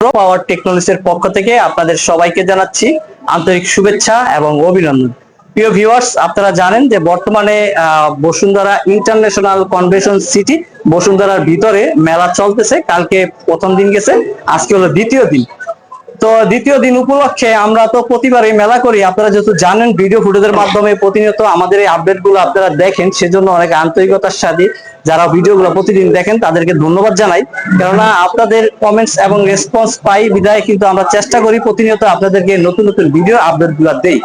পাওয়ার টেকনোলজির পক্ষ থেকে আপনাদের সবাইকে জানাচ্ছি আন্তরিক শুভেচ্ছা এবং অভিনন্দন। প্রিয় ভিউয়ার্স আপনারা জানেন যে বর্তমানে বসুন্ধরা ইন্টারন্যাশনাল কনভেনশন সিটি বসুন্ধরার ভিতরে মেলা চলতেছে। কালকে প্রথম দিন গেছে, আজকে হলো দ্বিতীয় দিন। তো দ্বিতীয় দিন উপলক্ষে আমরা তো প্রতিবারই মেলা করি। আপনারা যেহেতু জানেন ভিডিও ফুটেজের মাধ্যমে প্রতিনিয়ত আমাদের এই আপডেটগুলো আপনারা দেখেন, সেজন্য অনেক আন্তরিকতার সাথে যারা ভিডিও গুলো প্রতিদিন দেখেন, তাদেরকে ধন্যবাদ জানাই। কেননা আপনাদের কমেন্টস এবং রেসপন্স পাই, বিদায় কিন্তু আমরা চেষ্টা করি প্রতিনিয়ত আপনাদেরকে নতুন নতুন ভিডিও আপডেটগুলো দেই।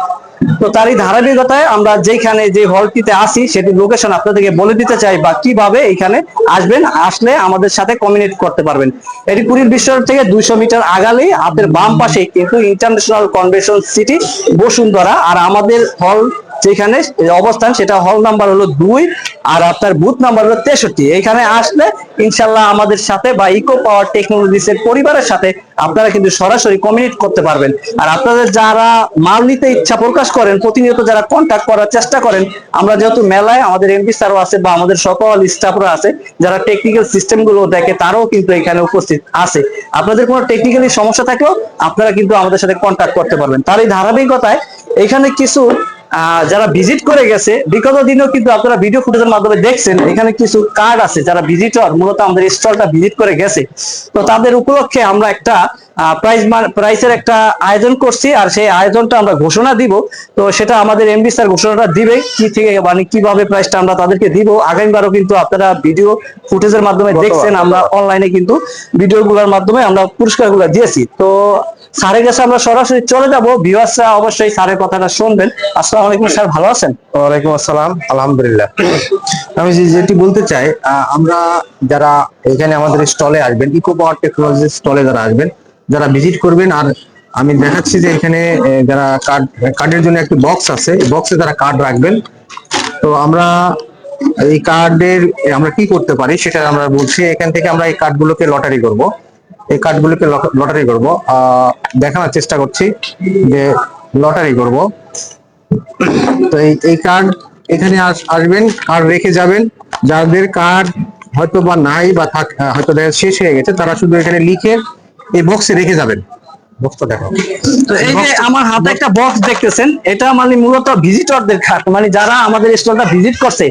তো তারই ধারাবাহিকতায় আমরা যেখানে যে হলটিতে আসি সেটি লোকেশন আপনাদেরকে বলে দিতে চাই বা কীভাবে এখানে আসবেন, আসলে আমাদের সাথে কমিউনিকেট করতে পারবেন। এটি পুরীর বিশ্ব থেকে দুইশো মিটার আগালেই আপনার বাম পাশে কিন্তু ইন্টারন্যাশনাল কনভেনশন সিটি বসুন্ধরা। আর আমাদের হল যেখানে অবস্থান সেটা হল নাম্বার হলো দুই আর আপনার বুথ নাম্বার হলো তেষট্টি। এখানে আসলে ইনশাল্লাহ আমাদের সাথে বা ইকো পাওয়ার টেকনোলজিস এর পরিবারের সাথে আপনারা কিন্তু সরাসরি কমিউনিকেট করতে পারবেন। আর আপনাদের যারা মাল নিতে ইচ্ছা প্রকাশ করেন, প্রতিনিয়ত যারা কন্ট্যাক্ট করার চেষ্টা করেন, আমরা যেহেতু মেলায় আমাদের এমপি স্যারও আছে বা আমাদের সকল স্টাফরা আছে, যারা টেকনিক্যাল সিস্টেমগুলো দেখে তারাও কিন্তু এখানে উপস্থিত আছে। আপনাদের কোনো টেকনিক্যালি সমস্যা থাকলেও আপনারা কিন্তু আমাদের সাথে কন্ট্যাক্ট করতে পারবেন। তার এই ধারাবাহিকতায় এখানে কিছু যারা ভিজিট করে গেছে বিগত দিনেও কিন্তু আপনারা ভিডিও ফুটেজের মাধ্যমে দেখছেন এখানে কিছু কার্ড আছে যারা ভিজিটর মূলত আমাদের স্টলটা ভিজিট করে গেছে। তো তাদের উপলক্ষে আমরা একটা প্রাইস প্রাইসের একটা আয়োজন করছি আর সেই আয়োজনটা আমরা ঘোষণা দিব। তো সেটা আমাদের এমবি স্যার ঘোষণাটা দিবে কি থেকে মানে কীভাবে প্রাইসটা আমরা তাদেরকে দিব। আগামীবারও কিন্তু আপনারা ভিডিও ফুটেজের মাধ্যমে দেখছেন আমরা অনলাইনে কিন্তু ভিডিও গুলোর মাধ্যমে আমরা পুরস্কারগুলো দিয়েছি। তো স্যারের কাছে আমরা সরাসরি চলে যাব। ভিউয়ার্সরা অবশ্যই স্যারের কথাটা শুনবেন। আসসালামু আলাইকুম স্যার ভালো আছেন? ওয়ালাইকুম আসসালাম আলহামদুলিল্লাহ। আমি যেটি বলতে চাই আমরা যারা এখানে আমাদের স্টলে আসবেন ইকো পাওয়ার টেকনোলজি স্টলে যারা আসবেন যারা ভিজিট করবেন আর আমি দেখাচ্ছি যে এখানে যারা কার্ড কার্ডের জন্য একটি বক্স আছে বক্সে যারা কার্ড রাখবেন। তো আমরা এই কার্ডের আমরা কি করতে পারি সেটা আমরা বলছি এখান থেকে আমরা এই কার্ডগুলোকে লটারি করব। এই কার্ডগুলোকে লটারি করব। আহ, দেখানোর চেষ্টা করছি যে লটারি করব। তো এই কার্ড এখানে আস- আসবেন কার্ড রেখে যাবেন। যাদের কার্ড হয়তো বা নাই বা হয়তো দেখা শেষ হয়ে গেছে, তারা শুধু এখানে লিখে এই বক্সে রেখে যাবেন। বক্সটা তো এই যে আমার হাতে একটা বক্স দেখতেছেন, এটা মানে মূলত ভিজিটরদের কার্ড মানে যারা আমাদের স্টলটা ভিজিট করছে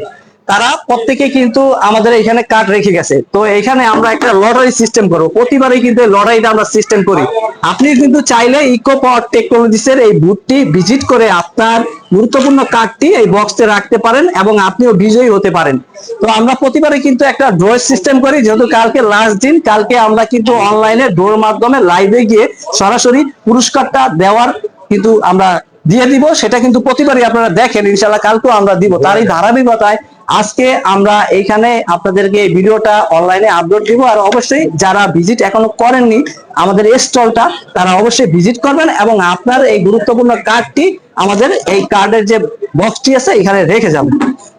তারা প্রত্যেকে কিন্তু আমাদের এখানে কার্ড রেখে গেছে। তো এখানে আমরা একটা লটারি সিস্টেম করব। প্রতিবারই কিন্তু লটারিটা আমরা সিস্টেম করি। আপনি কিন্তু চাইলে ইকো পাওয়ার টেকনোলজিস এর এই বুথটি ভিজিট করে আপনার গুরুত্বপূর্ণ কার্ডটি এই বক্সে রাখতে পারেন এবং আপনিও বিজয়ী হতে পারেন। তো আমরা প্রতিবারই কিন্তু একটা ড্র সিস্টেম করি। যেহেতু কালকে লাস্ট দিন, কালকে আমরা কিন্তু অনলাইনে ড্রোর মাধ্যমে লাইভে গিয়ে সরাসরি পুরস্কারটা দেওয়ার কিন্তু আমরা দিয়ে দিব। সেটা কিন্তু প্রতিবারই আপনারা দেখেন। ইনশাল্লাহ কালকেও আমরা দিব। তারই ধারাবাহিকতায় আজকে আমরা এইখানে আপনাদেরকে ভিডিওটা অনলাইনে আপলোড দিব আর অবশ্যই যারা ভিজিট এখনও করেননি, আমাদের স্টলটা তারা অবশ্যই ভিজিট করবেন এবং আপনার এই গুরুত্বপূর্ণ কার্ডটি আমাদের এই কার্ডের যে বক্সটি আছে, এখানে রেখে যাবেন।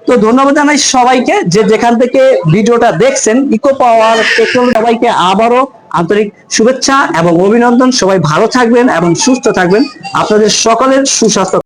তো ধন্যবাদ জানাই সবাইকে, যে যেখান থেকে ভিডিওটা দেখছেন ইকো পাওয়ার টেকনোলজি সবাইকে আবারও আন্তরিক শুভেচ্ছা এবং অভিনন্দন। সবাই ভালো থাকবেন এবং সুস্থ থাকবেন। আপনাদের সকলের সুস্বাস্থ্য।